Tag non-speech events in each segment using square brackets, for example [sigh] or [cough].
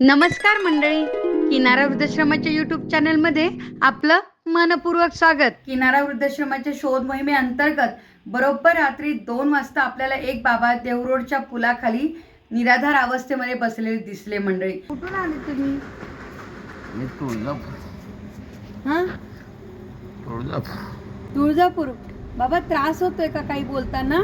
नमस्कार मंडळी. किनारा वृद्धाश्रमाच्या युट्यूब चॅनलमध्ये आपलं मनपूर्वक स्वागत. किनारा वृद्धाश्रमाच्या शोध मोहिमेअंतर्गत बरोबर रात्री दोन वाजता आपल्याला एक बाबा देवरोडच्या पुलाखाली निराधार अवस्थेमध्ये बसलेले दिसले मंडळी. कुठून आले तुम्ही? तुळजापूर. हा? बाबा त्रास होतोय का काही बोलताना?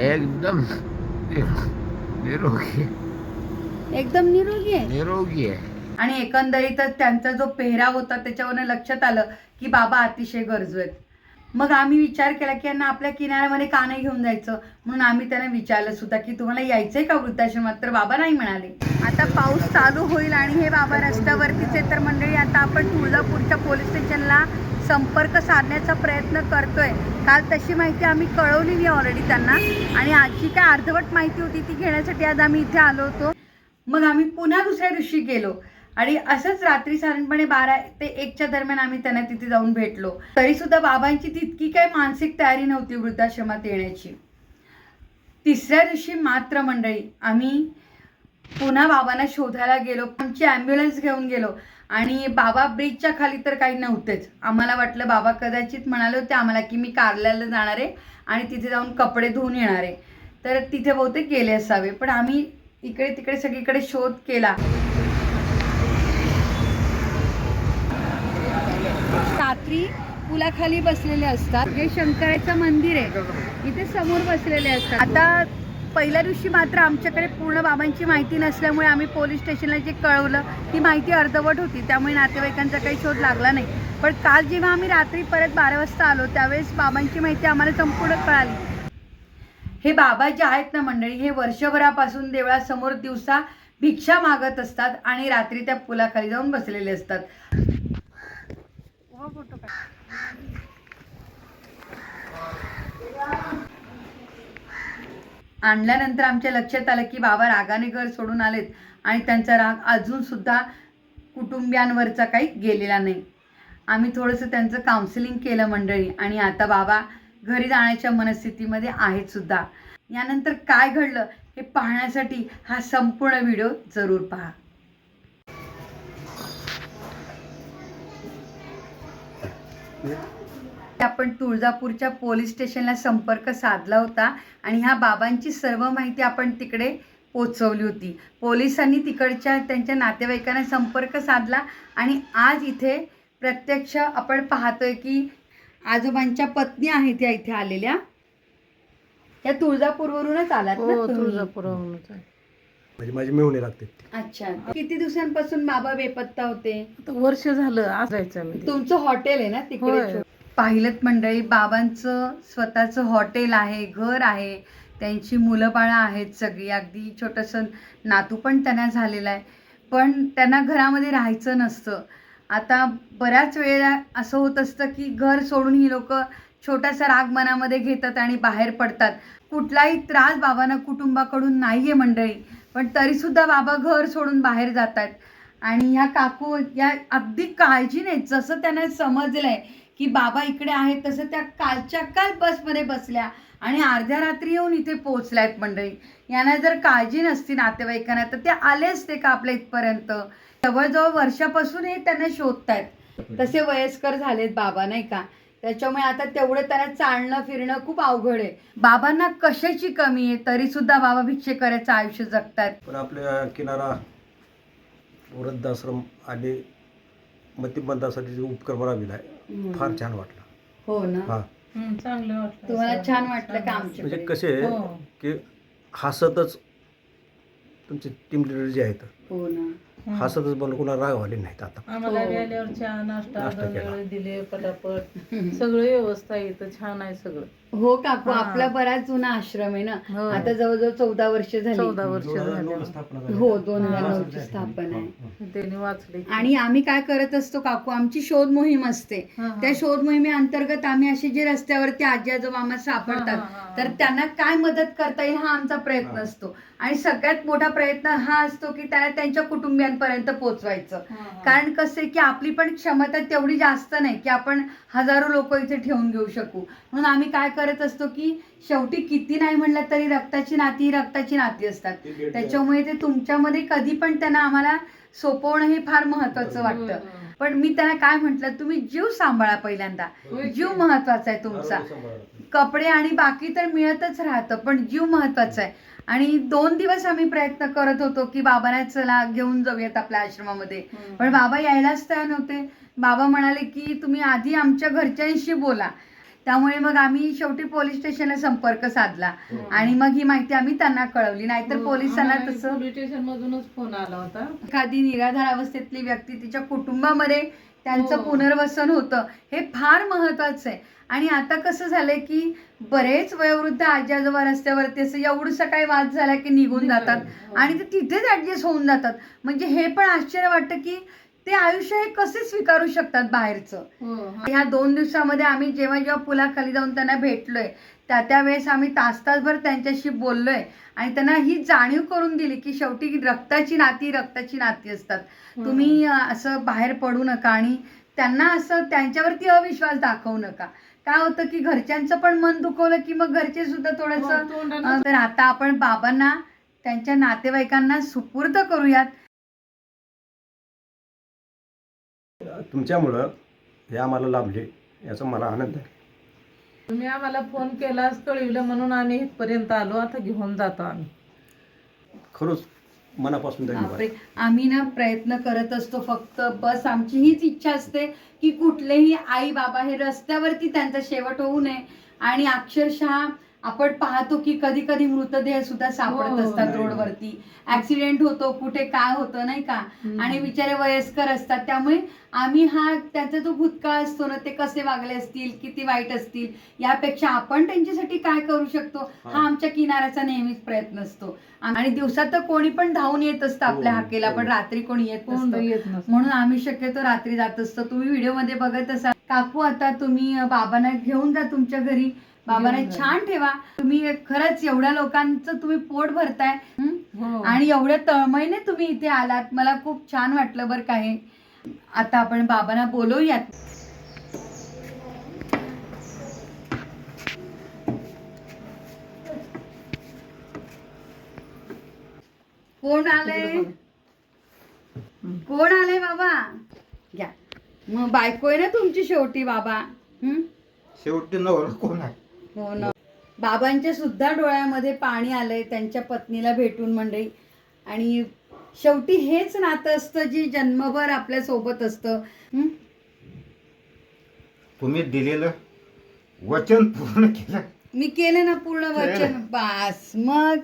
एकदम निरो- निरोगी. एकदम निरोगी आहे. निरोगी आहे. आणि एकंदरीतच त्यांचा जो पेहराव होता त्याच्यावरनं लक्षात आलं की बाबा अतिशय गरजू आहेत. मग आम्ही विचार केला की यांना आपल्या किनाऱ्यामध्ये का नाही घेऊन जायचं? म्हणून आम्ही त्यांना विचारलं सुद्धा की तुम्हाला यायचंय का वृद्धाश्रमात? तर बाबा नाही म्हणाले. आता पाऊस चालू होईल आणि हे बाबा रस्त्यावरतीच आहे तर मंडळी आता आपण तुळजापूरच्या पोलीस स्टेशनला संपर्क साधण्याचा प्रयत्न करतोय. काल तशी माहिती आम्ही कळवलेली ऑलरेडी त्यांना. आणि आजची काय अर्धवट माहिती होती ती घेण्यासाठी आज आम्ही इथे आलो होतो. मग आम्ही पुन्हा दुसऱ्या दिवशी गेलो. आणि असंच रात्री साधारणपणे बारा ते एकच्या दरम्यान आम्ही त्यांना तिथे जाऊन भेटलो. तरी सुद्धा बाबांची तितकी काही मानसिक तयारी नव्हती वृद्धाश्रमात येण्याची. तिसऱ्या दिवशी मात्र मंडळी आम्ही पुन्हा बाबांना शोधायला गेलो. आमची ॲम्ब्युलन्स घेऊन गेलो. आणि बाबा ब्रिजच्या खाली तर काही नव्हतेच. आम्हाला वाटलं बाबा कदाचित म्हणाले होते आम्हाला की मी कारल्याला जाणार आहे आणि तिथे जाऊन कपडे धुवून येणार आहे. तर तिथे बहुतेक गेले असावे. पण आम्ही इकडे तिकडे सगळीकडे शोध केला. रात्री पुलाखाली बसलेले असतात. हे शंकराचं मंदिर आहे. इथे समोर बसलेले असतात. आता पहिल्या दिवशी मात्र आमच्याकडे पूर्ण बाबांची माहिती नसल्यामुळे आम्ही पोलीस स्टेशनला जे कळवलं ती माहिती अर्धवट होती. त्यामुळे नातेवाईकांचा काही शोध लागला नाही. पण काल जेव्हा आम्ही रात्री परत बारा वाजता आलो त्यावेळेस बाबांची माहिती आम्हाला संपूर्ण कळाली. हे बाबा जे आहेत ना मंडळी हे वर्षभरापासून देवळासमोर दिवसा भिक्षा मागत असतात आणि रात्री त्या पुलाखाली जाऊन बसलेले असतात. आणल्यानंतर आमच्या लक्षात आलं की बाबा रागाने घर सोडून आलेत आणि त्यांचा राग अजून सुद्धा कुटुंबियांवरचा काही गेलेला नाही. आम्ही थोडंसं त्यांचं काउन्सिलिंग केलं मंडळी आणि आता बाबा घरी जाण्याच्या मनस्थितीमध्ये आहेत सुद्धा. यानंतर काय घडलं हे पाहण्यासाठी हा संपूर्ण व्हिडिओ जरूर पहा. आपण तुळजापूरच्या पोलीस स्टेशनला संपर्क साधला होता आणि ह्या बाबांची सर्व माहिती आपण तिकडे पोचवली होती. पोलिसांनी तिकडच्या त्यांच्या नातेवाईकांना संपर्क साधला आणि आज इथे प्रत्यक्ष आपण पाहतोय की आजोबांच्या पत्नी आहेत या इथे आलेल्या. त्या तुळजापूरवरूनच आलात ना हो तुम्ही? आहे. म्हणजे माझी मेहुणे लागते. अच्छा. किती दिवसांपासून बाबा बेपत्ता होते? आता वर्ष झालं आज जायचं मी. तुमचं हॉटेल आहे ना तिकडे? होय. छो- पाहिलं मंडळी बाबांचं स्वतःचं हॉटेल आहे घर आहे. त्यांची मुलं बाळं आहेत सगळी. अगदी छोटंसं नातू पण त्यांना झालेला आहे. पण त्यांना घरामध्ये राहायचं नसतं. आता बऱ्याच वेळेला असं होत असतं की घर सोडून ही लोक छोटासा राग मनामध्ये घेतात आणि बाहेर पडतात. कुठलाही त्रास बाबांना कुटुंबाकडून नाही आहे मंडळी पण तरीसुद्धा बाबा घर सोडून बाहेर जातात. आणि ह्या काकू या अगदी काळजीने जसं त्यांना समजलंय की बाबा इकडे आहेत तसं त्या कालच्या काल बसमध्ये बसल्या. आणि अर्ध्या रात्री येऊन इथे पोहोचल्यात मंडळी. यांना जर काळजी नसती नातेवाईकांना तर ते आले असते का आपल्या इथपर्यंत जवळजवळ वर्षापासून हे त्यांना शोधतायत. तसे वयस्कर झालेत बाबा नाही का? त्याच्यामुळे आता तेवढं त्यांना चालणं फिरणं खूप अवघड आहे. बाबांना कशाची कमी आहे? तरी सुद्धा बाबा भिक्षेकराचं आयुष्य जगतायत. पण आपल्या किनारा वृद्धाश्रम आणि मतिमंदासाठी जो उपक्रम राबविला आहे फार छान वाटलं. हो ना? हं, चांगलं वाटलं तुम्हाला छान वाटलं का म्हणजे आमच्याकडे कसे आहे हो. की हसतच तुमचे टीम लिडर जे आहेत हो ना. हसतच बनून कुणाला राग आले नाहीत आता आम्हाला हो. चहा नाश्ता नाश्ता दोन केला. दिले पटापट सगळं व्यवस्था आहे इथं छान आहे सगळं हो काकू हा. आपला बराच जुना आश्रम आहे ना हो. आता जवळजवळ चौदा वर्ष झाली चौदा वर्ष झाले. हो दोन हजार हा. नऊची स्थापना आहे त्यांनी वाचले आणि आम्ही काय करत असतो काकू आमची शोध मोहीम असते हा, हा. त्या शोध मोहिमेअंतर्गत आम्ही असे जे रस्त्यावरती आजी आजोबा आम्हाला हा, हा, सापडतात. तर त्यांना काय मदत करता येईल हा आमचा प्रयत्न हा. असतो आणि सगळ्यात मोठा प्रयत्न हा असतो की त्याला त्यांच्या हा, हा. कारण कसं आहे की आपली पण क्षमता तेवढी जास्त नाही की आपण हजारो लोक इथे ठेवून घेऊ शकू. म्हणून आम्ही काय करतो करत असतो की शेवटी किती नाही म्हणलं तरी रक्ताची नाती ही रक्ताची नाती असतात. त्याच्यामुळे ते तुमच्यामध्ये कधी पण त्यांना आम्हाला सोपवणं हे फार महत्वाचं वाटतं. पण मी त्यांना काय म्हटलं तुम्ही जीव सांभाळा पहिल्यांदा. जीव महत्त्वाचा आहे तुमचा. कपडे आणि बाकी तर मिळतच राहतं पण जीव महत्त्वाचा आहे. आणि दोन दिवस आम्ही प्रयत्न करत होतो की बाबांना चला घेऊन जाऊयात आपल्या आश्रमामध्ये. पण बाबा यायलाच तयार नव्हते. बाबा म्हणाले की तुम्ही आधी आमच्या घरच्यांशी बोला. त्यामुळे मग आम्ही शेवटी पोलीस स्टेशनला संपर्क साधला. आणि मग ही माहिती आम्ही त्यांना कळवली. नाहीतर पोलिसांना तसं पोलीस स्टेशन मधूनच फोन आला होता. एखादी निराधार अवस्थेतली व्यक्ती तिच्या कुटुंबामध्ये त्यांचं हो. पुनर्वसन होतं हे फार महत्वाचं आहे आणि आता कसं झालंय की बरेच वयोवृद्ध आजी आजोबा रस्त्यावरती असं एवढंसं काही वाद झाला की निघून जातात हो. आणि ते तिथेच ऍडजस्ट होऊन जातात म्हणजे हे पण आश्चर्य वाटतं की ते आयुष्य हे कसे स्वीकारू शकतात बाहेरचं हा. ह्या दोन दिवसामध्ये आम्ही जेव्हा जेव्हा पुलाखाली जाऊन त्यांना भेटलोय त्या त्यावेळेस आम्ही तास तासभर त्यांच्याशी बोललोय आणि त्यांना ही जाणीव करून दिली की शेवटी रक्ताची नाती रक्ताची नाती असतात. तुम्ही असं बाहेर पडू नका आणि त्यांना असं त्यांच्यावरती अविश्वास दाखवू नका. काय होतं की घरच्यांचं पण मन दुखवलं की मग घरचे सुद्धा थोडंसं हो, अं, तर आता आपण बाबांना त्यांच्या नातेवाईकांना सुपूर्द करूयात. तुमच्यामुळं हे आम्हाला लाभले याचा मला आनंद आहे. तुम्ही आम्हाला फोन केलास कळविलं म्हणून आम्ही इथपर्यंत आलो. आता घेऊन जातो आम्ही. खरंच मनापासून धन्यवाद. बापरे आम्ही ना प्रयत्न करत असतो फक्त बस आमची हीच इच्छा असते की कुठलेही आई बाबा हे रस्त्यावरती त्यांचा शेवट होऊ नये. आणि अक्षरशः आपण पाहतो की कधी कधी मृतदेह सुद्धा सापडत हो, असतात. रोडवरती ऍक्सिडेंट होतो कुठे काय होतं नाही का. आणि बिचारे वयस्कर असतात त्यामुळे आम्ही हा त्यांचा जो भूतकाळ असतो ना ते कसे वागले असतील किती वाईट असतील यापेक्षा आपण त्यांच्यासाठी काय करू शकतो हा. आमच्या किनाऱ्याचा नेहमीच प्रयत्न असतो आणि दिवसात तर कोणी पण धावून येत असतं आपल्या हो, हाकेला पण हो. रात्री कोणी येत नसतं. म्हणून आम्ही शक्यतो रात्री जात असतो तुम्ही व्हिडिओमध्ये बघत असाल काकू आता तुम्ही बाबांना घेऊन जा तुमच्या घरी बाबांना. छान ठेवा. तुम्ही खरंच एवढ्या लोकांचं तुम्ही पोट भरताय. हं? आणि एवढ्या तळमळीने तुम्ही इथे आलात. मला खूप छान वाटलं बरं काय आता आपण बाबांना बोलवूयात. कोण आलंय? कोण आलंय बाबा? घ्या. मग बायको आहे ना तुमची शेवटी बाबा? हं? शेवटी नवरा कोण आहे? हो ना. बाबांच्या सुद्धा डोळ्यामध्ये पाणी आलंय त्यांच्या पत्नीला भेटून मंडळी. आणि शेवटी हेच नातं असतं जी जन्मभर आपल्यासोबत असतं. हं? तुम्ही दिलेलं वचन पूर्ण केलं. मी केलं ना पूर्ण वचन? बास. मग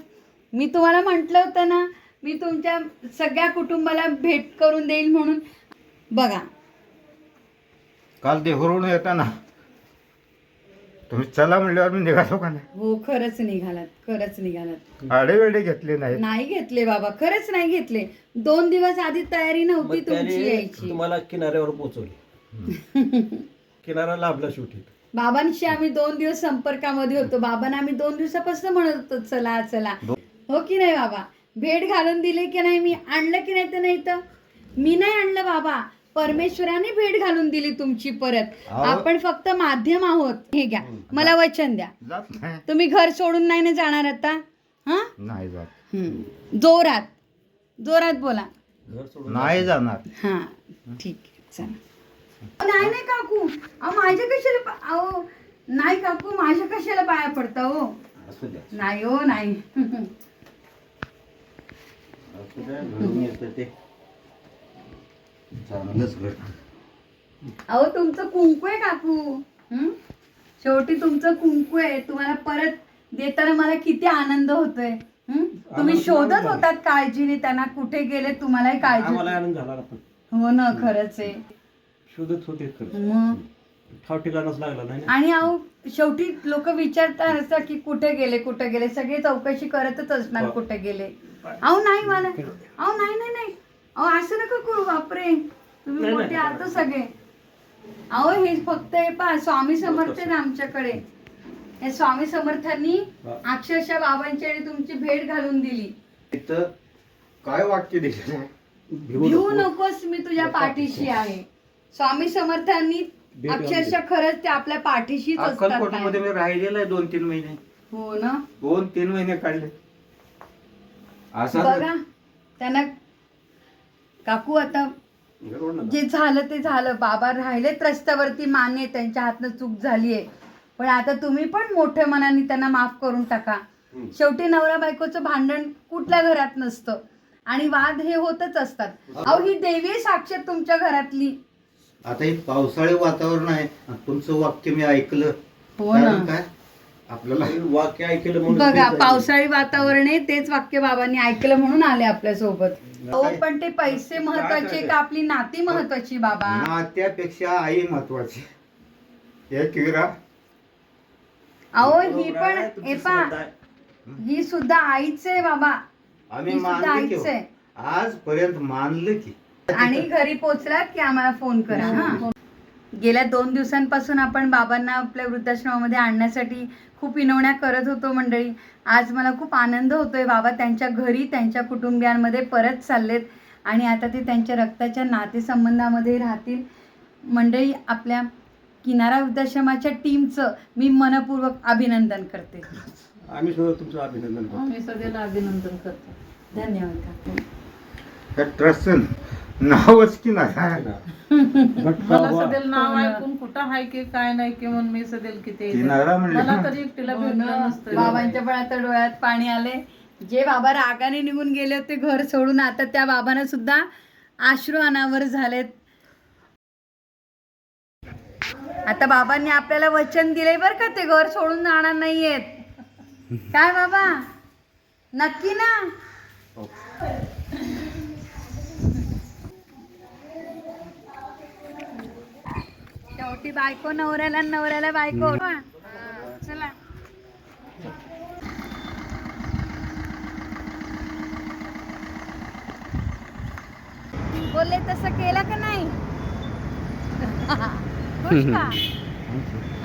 मी तुम्हाला म्हटलं होतं ना मी तुमच्या सगळ्या कुटुंबाला भेट करून देईल म्हणून. बघा. काल देहूरून येताना तुम्ही चला म्हणल्यावर मी निघालो का नाही? हो खरंच निघालात खरंच निघालात. आडेवेडे घेतले नाहीत. नाही घेतले बाबा खरंच नाही घेतले. दोन दिवस आधी तयारी नव्हती मग तुमची त्याने यायची. तुम्हाला किनाऱ्यावर पोहोचवले. किनारा लाभला शेवटी. बाबांशी आम्ही दोन दिवस संपर्कामध्ये होतो. बाबांना आम्ही दोन दिवसापासून म्हणत होतो चला चला. हो की नाही बाबा? भेट घालून दिली की नाही? मी आणलं की नाही तर नाही तर? मी नाही आणलं बाबा. परमेश्वराने भेट घालून दिली तुमची परत. अहो. आपण फक्त माध्यम आहोत. हे घ्या. मला वचन द्या. जात नाही. तुम्ही घर सोडून नाही ना जाणार आता? हा? नाही जात. जोरात. जोरात बोला. घर सोडून नाही जाणार. हा. ठीक आहे. चला. नाही नाही काकू. अहो माझ्या कशाला पा- अहो नाही काकू. माझ्या कशाला पाया पडता हो? असू द्या. नाही हो नाही. असू द्या घडून येतं ते. चांगलंच घडतं अहो तुमचं कुंकू आहे काकू हं? शेवटी तुमचं कुंकू आहे तुम्हाला परत देताना मला किती आनंद होतोय हं? तुम्ही शोधत. होतात काळजीने त्यांना कुठे गेले तुम्हालाही काळजी. आनंद झाला हो ना खरंच आहे शोधत होते खरं मग ठाव ठिकाणच लागला नाही ना. आणि अहो शेवटी लोक विचारतात असतात की कुठे गेले कुठे गेले सगळे चौकशी करतच असणार हो. कुठे गेले अहो नाही मला अहो नाही नाही नाही अहो असं नका करू बापरे. तुम्ही मोठे. आहात सगळे. अहो हे फक्त हे पहा स्वामी समर्थ आहेत आमच्याकडे. हे स्वामी समर्थांनी. अक्षरशः बाबांची आणि तुमची भेट घालून दिली. इथं काय वाक्य भिवू भिवू नको. नकोस मी तुझ्या पाठीशी आहे. स्वामी समर्थांनी अक्षरशः खरंच ते आपल्या पाठीशीच असतात अक्कलकोटमध्ये कायम. मी राहिलेलो आहे दोन तीन महिने. हो ना? दोन तीन महिने काढले. असा बघा त्यांना काकू आता ना? जे झालं ते झालं. बाबा राहिलेत रस्त्यावरती मान्य त्यांच्या हातनं चूक झाली आहे पण आता तुम्ही पण मोठ्या मनाने त्यांना माफ करून टाका. शेवटी नवरा बायकोचं भांडण कुठल्या घरात नसतं. आणि वाद हे होतच असतात. अहो ही देवी साक्षात तुमच्या घरातली. आता हे पावसाळी वातावरण आहे. आणि तुमचं वाक्य मी ऐकलं. हो कारण काय? आपल्याला वाक्य ऐकलं म्हणून बघा. पावसाळी वातावरण आहे तेच वाक्य बाबांनी ऐकलं म्हणून आले आपल्यासोबत हो पण ते पैसे महत्त्वाचे का आपली नाती महत्वाची बाबा? नात्यापेक्षा आई महत्वाची. एक विरा अहो ही पण हे पा. ही? सुद्धा आईच आहे बाबा. आम्ही ही सुद्धा मानलं की आईच हो. आहे. आजपर्यंत मानलं की. आणि घरी पोचलात की आम्हाला फोन करा हा. गेल्या दोन दिवसांपासून आपण बाबांना आपल्या वृद्धाश्रमामध्ये आणण्यासाठी खूप विनवण्या करत होतो मंडळी. आज मला खूप आनंद होतोय बाबा त्यांच्या घरी त्यांच्या कुटुंबियांमध्ये परत चाललेत आणि आता ते त्यांच्या रक्ताच्या नातेसंबंधामध्ये राहतील. मंडळी आपल्या किनारा वृद्धाश्रमाच्या टीमचं मी मनपूर्वक अभिनंदन करते. आम्ही सुद्धा तुमचं अभिनंदन करतो. मी सगळ्याला अभिनंदन करतो. धन्यवाद. नावच की नाही? [laughs] मला सदैल नाव हो. ऐकून कुठं आहे की काय नाही की म्हणून मी सदैल किती म्हणलं मला. तरी एकटीला हो भेटलं ना. नसतं. बाबांच्या पण आता डोळ्यात पाणी आले जे बाबा रागाने निघून गेले होते घर सोडून आता त्या बाबांना सुद्धा आश्रू अनावर झालेत. आता बाबांनी आपल्याला वचन दिले बर का ते घर सोडून जाणार नाहीयेत. काय बाबा? नक्की ना? शेवटी बायको नवऱ्याला नवऱ्याला बायको. चला. बोलले तसं केलं का नाही? [laughs]